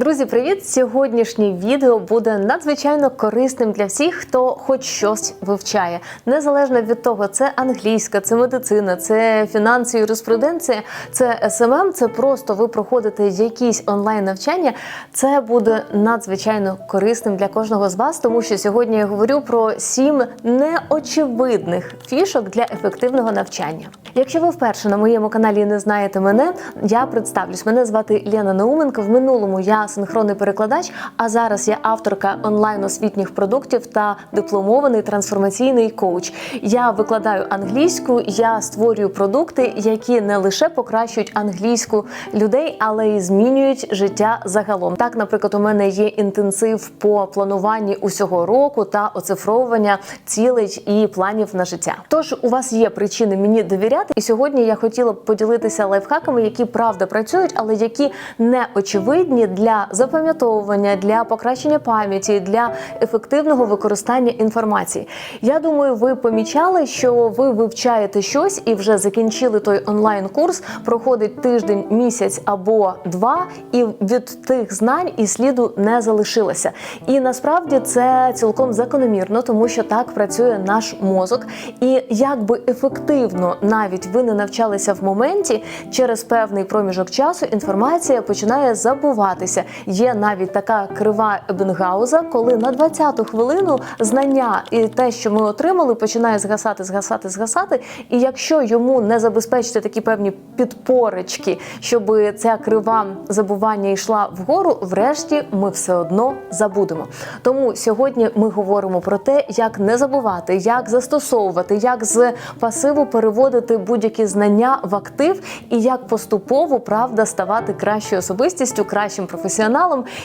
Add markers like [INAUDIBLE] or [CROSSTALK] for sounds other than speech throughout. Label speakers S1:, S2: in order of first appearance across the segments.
S1: Друзі, привіт! Сьогоднішнє відео буде надзвичайно корисним для всіх, хто хоч щось вивчає. Незалежно від того, це англійська, це медицина, це фінанси, юриспруденція, це СММ, це просто ви проходите якісь онлайн навчання. Це буде надзвичайно корисним для кожного з вас, тому що сьогодні я говорю про сім неочевидних фішок для ефективного навчання. Якщо ви вперше на моєму каналі не знаєте мене, я представлюсь. Мене звати Лена Науменко. В минулому я синхронний перекладач, а зараз я авторка онлайн освітніх продуктів та дипломований трансформаційний коуч. Я викладаю англійську, я створюю продукти, які не лише покращують англійську людей, але й змінюють життя загалом. Так, наприклад, у мене є інтенсив по плануванні усього року та оцифровування цілей і планів на життя. Тож у вас є причини мені довіряти, і сьогодні я хотіла б поділитися лайфхаками, які правда працюють, але які не очевидні для запам'ятовування, для покращення пам'яті, для ефективного використання інформації. Я думаю, ви помічали, що ви вивчаєте щось і вже закінчили той онлайн-курс. Проходить тиждень, місяць або два, і від тих знань і сліду не залишилося. І насправді це цілком закономірно, тому що так працює наш мозок. І як би ефективно навіть ви не навчалися в моменті, через певний проміжок часу інформація починає забуватися. Є навіть така крива Ебенгауза, коли на 20-ту хвилину знання і те, що ми отримали, починає згасати, згасати, згасати. І якщо йому не забезпечити такі певні підпорочки, щоб ця крива забування йшла вгору, врешті ми все одно забудемо. Тому сьогодні ми говоримо про те, як не забувати, як застосовувати, як з пасиву переводити будь-які знання в актив, і як поступово правда ставати кращою особистістю, кращим професіоналом,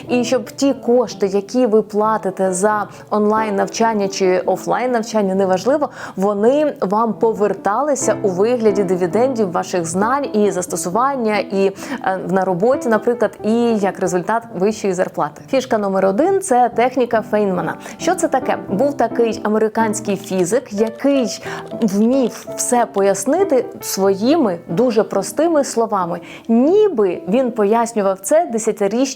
S1: і щоб ті кошти, які ви платите за онлайн навчання чи офлайн навчання, неважливо, вони вам поверталися у вигляді дивідендів ваших знань і застосування, і е, на роботі, наприклад, і як результат вищої зарплати. Фішка номер один це техніка Фейнмана. Що це таке? Був такий американський фізик, який вмів все пояснити своїми дуже простими словами, ніби він пояснював це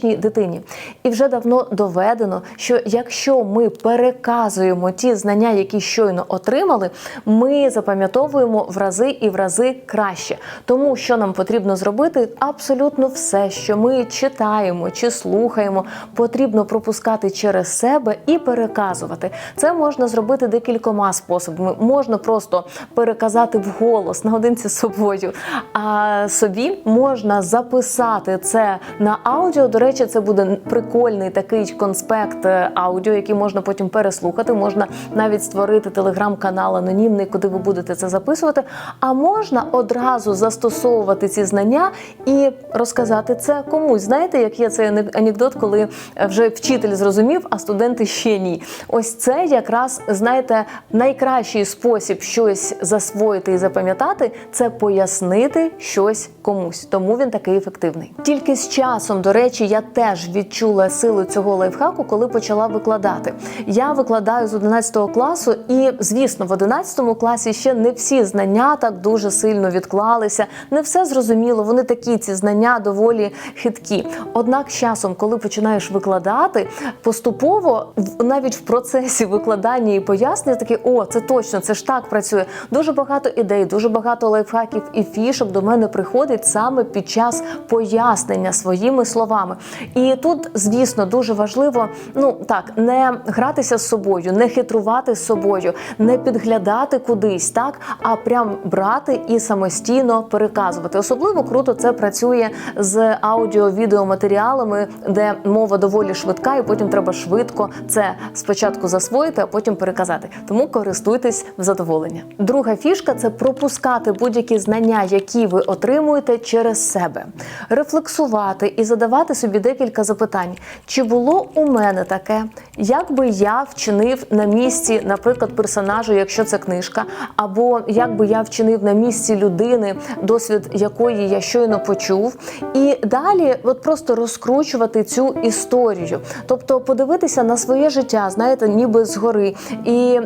S1: десятирічній дитині. І вже давно доведено, що якщо ми переказуємо ті знання, які щойно отримали, ми запам'ятовуємо в рази і в рази краще. Тому що нам потрібно зробити абсолютно все, що ми читаємо чи слухаємо, потрібно пропускати через себе і переказувати. Це можна зробити декількома способами. Можна просто переказати вголос наодинці з собою, а собі можна записати це на аудіо. До речі, це буде прикольний такий конспект е, аудіо, який можна потім переслухати. Можна навіть створити телеграм-канал анонімний, куди ви будете це записувати. А можна одразу застосовувати ці знання і розказати це комусь. Знаєте, як є цей анекдот, коли вже вчитель зрозумів, а студенти ще ні. Ось це якраз знаєте найкращий спосіб щось засвоїти і запам'ятати це пояснити щось комусь. Тому він такий ефективний. Тільки з часом, до речі, я теж відчула силу цього лайфхаку, коли почала викладати. Я викладаю з 11 класу, і звісно, в 11 класі ще не всі знання так дуже сильно відклалися. Не все зрозуміло. Вони такі ці знання доволі хиткі. Однак, з часом, коли починаєш викладати, поступово навіть в процесі викладання і пояснення, такі о, це точно, це ж так працює. Дуже багато ідей, дуже багато лайфхаків і фішок до мене приходить саме під час пояснення своїми словами. І тут, звісно, дуже важливо ну так не гратися з собою, не хитрувати з собою, не підглядати кудись, так а прям брати і самостійно переказувати. Особливо круто це працює з аудіо-відеоматеріалами, де мова доволі швидка, і потім треба швидко це спочатку засвоїти, а потім переказати. Тому користуйтесь в задоволення. Друга фішка це пропускати будь-які знання, які ви отримуєте через себе, рефлексувати і задавати собі декілька запитань: чи було у мене таке, як би я вчинив на місці, наприклад, персонажу, якщо це книжка, або як би я вчинив на місці людини, досвід якої я щойно почув, і далі от просто розкручувати цю історію, тобто подивитися на своє життя, знаєте, ніби згори, і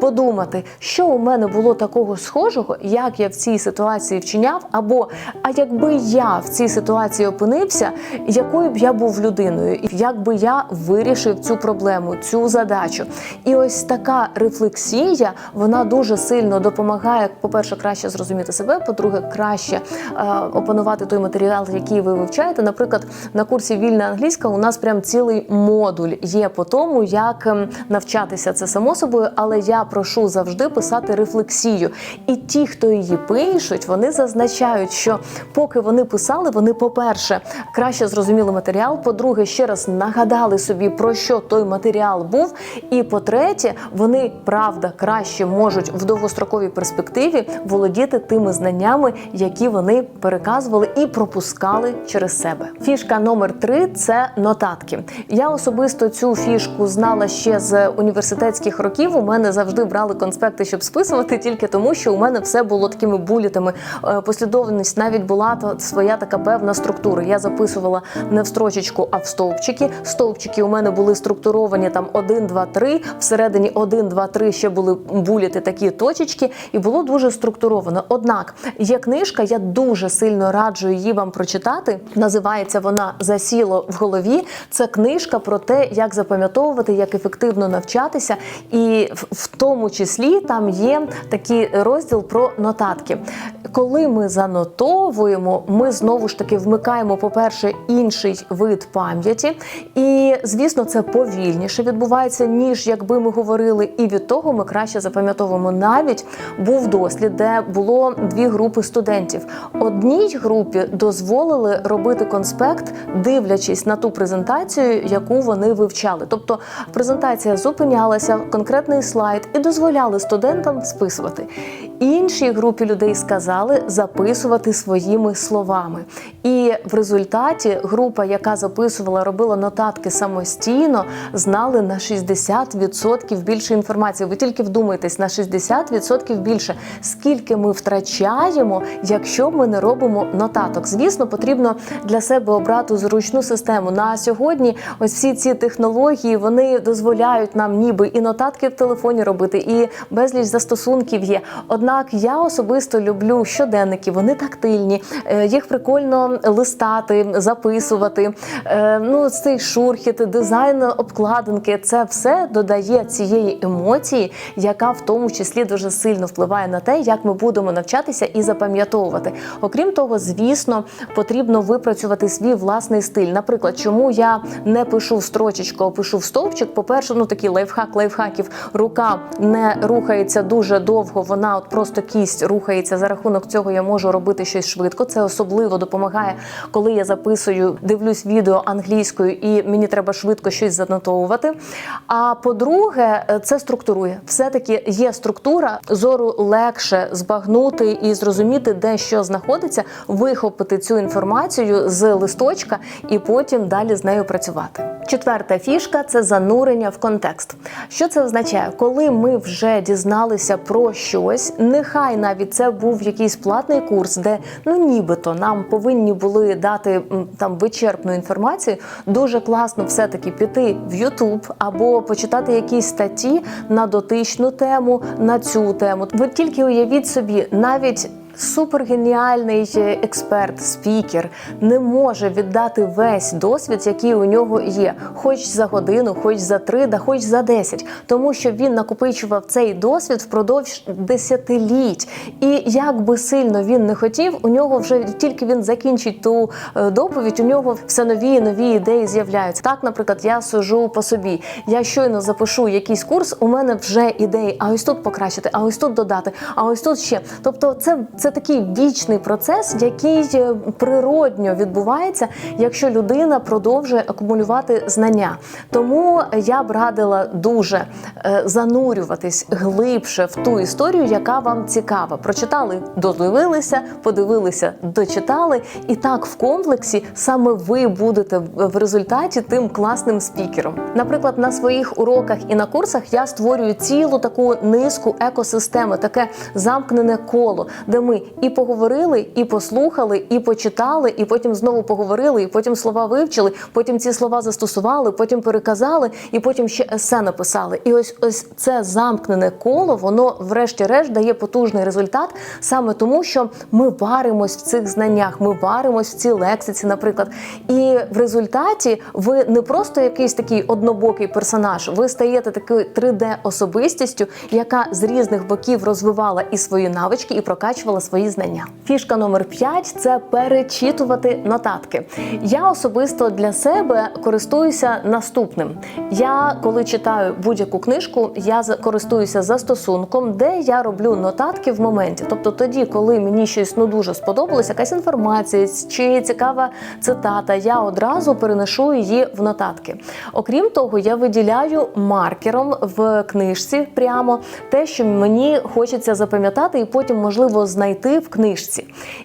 S1: подумати, що у мене було такого схожого, як я в цій ситуації вчиняв, або а якби я в цій ситуації опинився, якою б я був людиною, як би я вирішив цю проблему, цю задачу. І ось така рефлексія вона дуже сильно допомагає, по-перше, краще зрозуміти себе, по-друге, краще е, опанувати той матеріал, який ви вивчаєте. Наприклад, на курсі вільна англійська у нас прям цілий модуль є по тому, як ем, навчатися це само собою, але я прошу завжди писати рефлексію. І ті, хто її пишуть, вони зазначають, що поки вони писали, вони, по-перше, краще зрозуміли матеріал. По-друге, ще раз нагадали собі про що той матеріал був. І по-третє, вони правда краще можуть в довгостроковій перспективі володіти тими знаннями, які вони переказували і пропускали через себе. Фішка номер три це нотатки. Я особисто цю фішку знала ще з університетських років. У мене завжди брали конспекти, щоб списувати, тільки тому, що у мене все було такими булітами. Е, Послідовність навіть була своя така певна структура. Я записувала не в строчечку, а в стовпчики. Стовпчики у мене були структуровані там 1, 2, 3, всередині 1, 2, 3 ще були буліти такі точечки, і було дуже структуровано. Однак є книжка, я дуже сильно раджу її вам прочитати. Називається вона Засіло в голові. Це книжка про те, як запам'ятовувати, як ефективно навчатися, і в- тому числі там є такий розділ про нотатки. Коли ми занотовуємо, ми знову ж таки вмикаємо, по-перше, інший вид пам'яті, і звісно, це повільніше відбувається, ніж якби ми говорили. І від того ми краще запам'ятовуємо. Навіть був дослід, де було дві групи студентів. Одній групі дозволили робити конспект, дивлячись на ту презентацію, яку вони вивчали. Тобто презентація зупинялася, конкретний слайд, і дозволяли студентам списувати. Іншій групі людей сказали записувати своїми словами. І в результаті група, яка записувала, робила нотатки самостійно, знали на 60% більше інформації. Ви тільки вдумайтесь, на 60% більше. Скільки ми втрачаємо, якщо ми не робимо нотаток? Звісно, потрібно для себе обрати зручну систему. На сьогодні ось всі ці технології вони дозволяють нам ніби і нотатки в телефоні робити, і безліч застосунків є. Однак я особисто люблю щоденники, вони тактильні, е, їх прикольно листати, записувати. Е, Ну, цей шурхіт, дизайн обкладинки це все додає цієї емоції, яка в тому числі дуже сильно впливає на те, як ми будемо навчатися і запам'ятовувати. Окрім того, звісно, потрібно випрацювати свій власний стиль. Наприклад, чому я не пишу в строчечку, а пишу в стовпчик. По-перше, ну такий лайфхак лайфхаків. Рука не рухається дуже довго, вона от просто кість рухається. За рахунок цього я можу робити щось швидко. Це особливо допомагає, коли я записую, дивлюсь відео англійською, і мені треба швидко щось занотовувати. А по-друге, це структурує. Все-таки є структура, зору легше збагнути і зрозуміти, де що знаходиться, вихопити цю інформацію з листочка і потім далі з нею працювати. Четверта фішка це занурення в контекст. Що це означає? Коли ми вже дізналися про щось, нехай навіть це був якийсь платний курс, де ну нібито нам повинні були дати там вичерпну інформацію. Дуже класно все-таки піти в Ютуб або почитати якісь статті на дотичну тему, на цю тему. Ви тільки уявіть собі, навіть супергеніальний експерт, спікер не може віддати весь досвід, який у нього є, хоч за годину, хоч за три, да хоч за десять, тому що він накопичував цей досвід впродовж десятиліть. І як би сильно він не хотів, у нього вже тільки він закінчить ту е, доповідь, у нього все нові і нові ідеї з'являються. Так, наприклад, я сужу по собі. Я щойно запишу якийсь курс, у мене вже ідеї, а ось тут покращити, а ось тут додати, а ось тут ще. Тобто, це, це такий вічний процес, який е, природньо відбувається, якщо людина продовжує акумулювати знання. Тому я б радила дуже е, занурюватись глибше в ту історію, яка вам цікава. Прочитали, додивилися, подивилися, дочитали, і так в комплексі саме ви будете в результаті тим класним спікером. Наприклад, на своїх уроках і на курсах я створюю цілу таку низку екосистеми, таке замкнене коло, де ми і поговорили, і послухали, і почитали, і потім знову поговорили, і потім слова вивчили, потім ці слова застосували, потім переказали, і потім ще есе написали. І ось ось це замкнене коло, воно, врешті-решт, дає потужний результат саме тому, що ми варимось в цих знаннях, ми варимось в цій лексиці, наприклад. І в результаті ви не просто якийсь такий однобокий персонаж, ви стаєте такою 3D-особистістю, яка з різних боків розвивала і свої навички, і прокачувала свої знання. Фішка номер 5 – це перечитувати нотатки. Я особисто для себе користуюся наступним. Я коли читаю будь-яку книжку, я користуюся застосунком, де я роблю нотатки в моменті. Тобто тоді, коли мені щось ну дуже сподобалось, якась інформація чи цікава цитата, я одразу переношу її в нотатки. Окрім того, я виділяю маркером в книжці прямо те, що мені хочеться запам'ятати, і потім можливо знайти в книжці.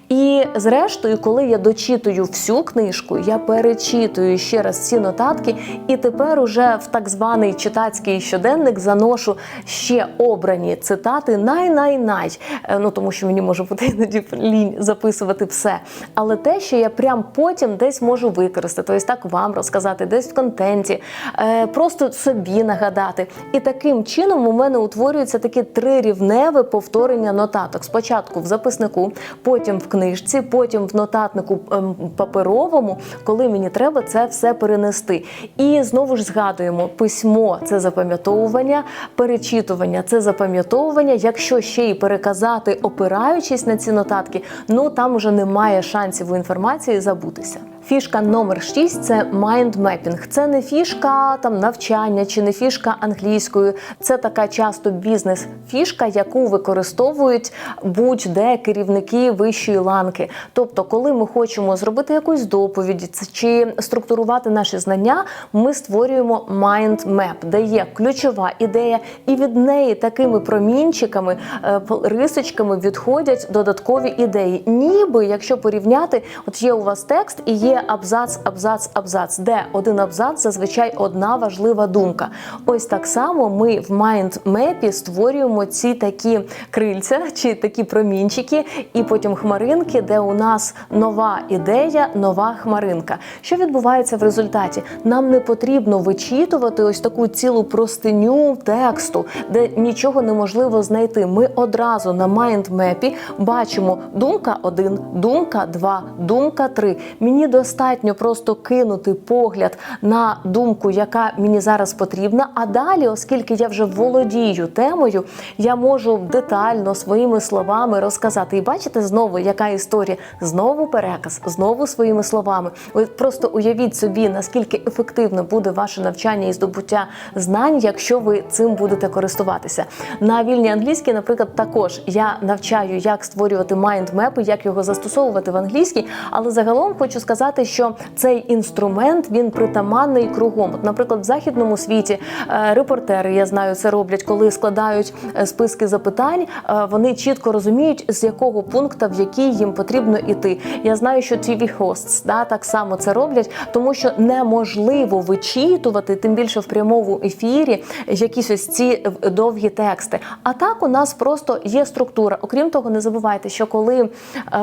S1: І зрештою, коли я дочитую всю книжку, я перечитую ще раз ці нотатки, і тепер уже в так званий читацький щоденник заношу ще обрані цитати най-най-най. Е, Ну тому що мені може бути іноді [LAUGHS] лінь записувати все. Але те, що я прям потім десь можу використати, ось так вам розказати, десь в контенті, е, просто собі нагадати. І таким чином у мене утворюється таке трирівневе повторення нотаток. Спочатку в записнику, потім в книжці, потім в нотатнику ем, паперовому, коли мені треба це все перенести. І знову ж згадуємо: письмо це запам'ятовування, перечитування це запам'ятовування. Якщо ще й переказати, опираючись на ці нотатки, ну там уже немає шансів у інформації забутися. Фішка номер 6 – це майндмепінг. Це не фішка там навчання чи не фішка англійською. Це така часто бізнес-фішка, яку використовують будь-де керівники вищої ланки. Тобто, коли ми хочемо зробити якусь доповідь чи структурувати наші знання, ми створюємо майндмеп, де є ключова ідея, і від неї такими промінчиками, е, рисочками відходять додаткові ідеї. Ніби якщо порівняти, от є у вас текст і є абзац, абзац, абзац, де один абзац зазвичай одна важлива думка. Ось так само ми в майндмепі створюємо ці такі крильця чи такі промінчики, і потім хмаринки, де у нас нова ідея, нова хмаринка. Що відбувається в результаті? Нам не потрібно вичитувати ось таку цілу простиню тексту, де нічого неможливо знайти. Ми одразу на майндмепі бачимо думка 1, думка 2, думка 3. Мені достатньо просто кинути погляд на думку, яка мені зараз потрібна. А далі, оскільки я вже володію темою, я можу детально своїми словами розказати. І бачите знову, яка історія, знову переказ, знову своїми словами. Ви просто уявіть собі, наскільки ефективно буде ваше навчання і здобуття знань, якщо ви цим будете користуватися. На вільній англійській, наприклад, також я навчаю, як створювати майндмепи, як його застосовувати в англійській. Але загалом хочу сказати, що цей інструмент він притаманний кругом. От, наприклад, в західному світі е, репортери, я знаю, це роблять, коли складають е, списки запитань. е, Вони чітко розуміють, з якого пункту в який їм потрібно іти. Я знаю, що tv hosts да, так само це роблять, тому що неможливо вичитувати, тим більше в прямому ефірі, якісь ось ці довгі тексти. А так у нас просто є структура. Окрім того, не забувайте, що коли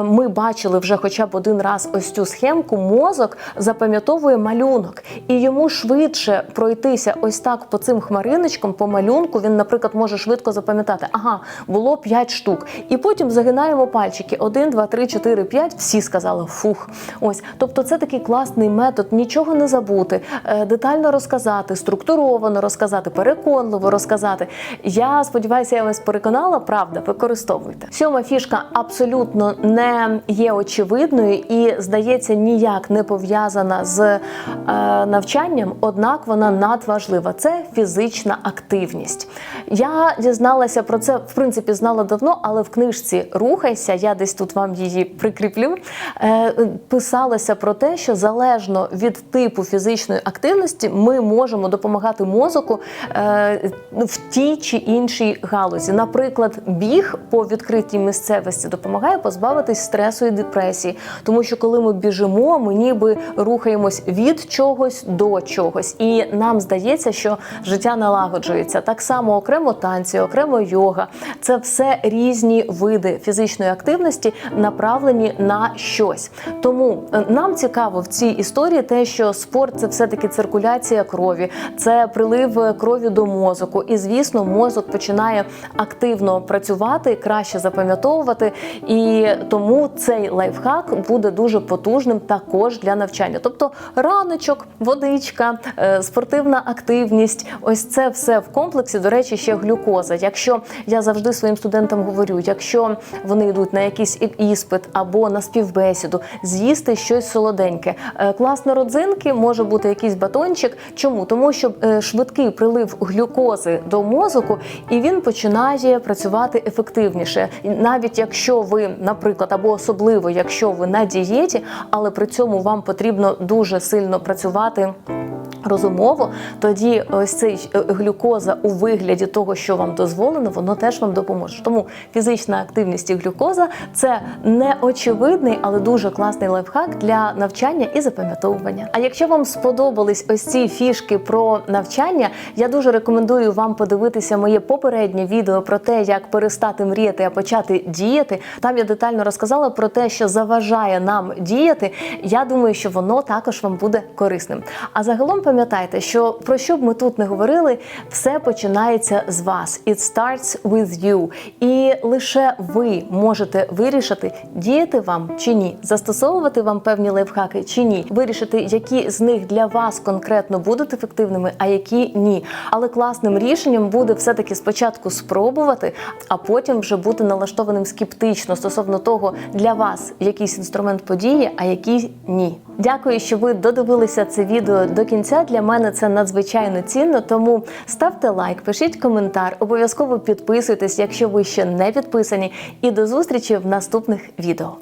S1: ми бачили вже хоча б один раз ось цю схемку, мозок запам'ятовує малюнок, і йому швидше пройтися ось так по цим хмариночкам, по малюнку. Він, наприклад, може швидко запам'ятати, ага, було 5 штук. І потім загинаємо пальчики: 1, 2, 3, 4, 5. Всі сказали фух. Ось, тобто, це такий класний метод, нічого не забути, е, детально розказати, структуровано розказати, переконливо розказати. Я сподіваюся, я вас переконала. Правда, використовуйте. Сьома фішка абсолютно не є очевидною і здається ніяк не пов'язана з е, навчанням, однак вона надважлива. Це фізична активність. Я дізналася про це, в принципі, знала давно, але в книжці Рухайся, я десь тут вам її прикріплю. е, Писалося про те, що залежно від типу фізичної активності ми можемо допомагати мозоку е, в тій чи іншій галузі. Наприклад, біг по відкритій місцевості допомагає позбавитись стресу і депресії, тому що коли ми біжимо, ми ніби рухаємось від чогось до чогось, і нам здається, що життя налагоджується. Так само окремо танці, окремо йога. Це все різні види фізичної активності, направлені на щось. Тому е, нам цікаво в цій історії те, що спорт це все таки циркуляція крові, це прилив крові до мозку. І звісно, мозок починає активно працювати, краще запам'ятовувати. І тому цей лайфхак буде дуже потужним також для навчання. Тобто раночок, водичка, е, спортивна активність ось це все в комплексі. До речі, ще глюкоза. Якщо я завжди своїм студентам говорю, якщо вони йдуть на якийсь іспит або на співбесіду, з'їсти щось солоденьке. Е, Класно родзинки може бути якийсь батончик. Чому? Тому що е, швидкий прилив глюкози до мозку, і він починає працювати ефективніше. Навіть якщо ви, наприклад, або особливо, якщо ви на дієті, але при цьому вам потрібно дуже сильно працювати. Розумово, тоді ось цей е, глюкоза у вигляді того, що вам дозволено, воно теж вам допоможе. Тому фізична активність і глюкоза це неочевидний, але дуже класний лайфхак для навчання і запам'ятовування. А якщо вам сподобались ось ці фішки про навчання, я дуже рекомендую вам подивитися моє попереднє відео про те, як перестати мріяти, а почати діяти. Там я детально розказала про те, що заважає нам діяти. Я думаю, що воно також вам буде корисним. А загалом пам'ятайте, що про що б ми тут не говорили, все починається з вас. It starts with you. І лише ви можете вирішити, діяти вам чи ні, застосовувати вам певні лайфхаки чи ні, вирішити, які з них для вас конкретно будуть ефективними, а які ні. Але класним рішенням буде все-таки спочатку спробувати, а потім вже бути налаштованим скептично стосовно того, для вас якийсь інструмент подіє, а який ні. Дякую, що ви додивилися це відео до кінця. Для мене це надзвичайно цінно. Тому ставте лайк, пишіть коментар, обов'язково підписуйтесь, якщо ви ще не підписані. І до зустрічі в наступних відео.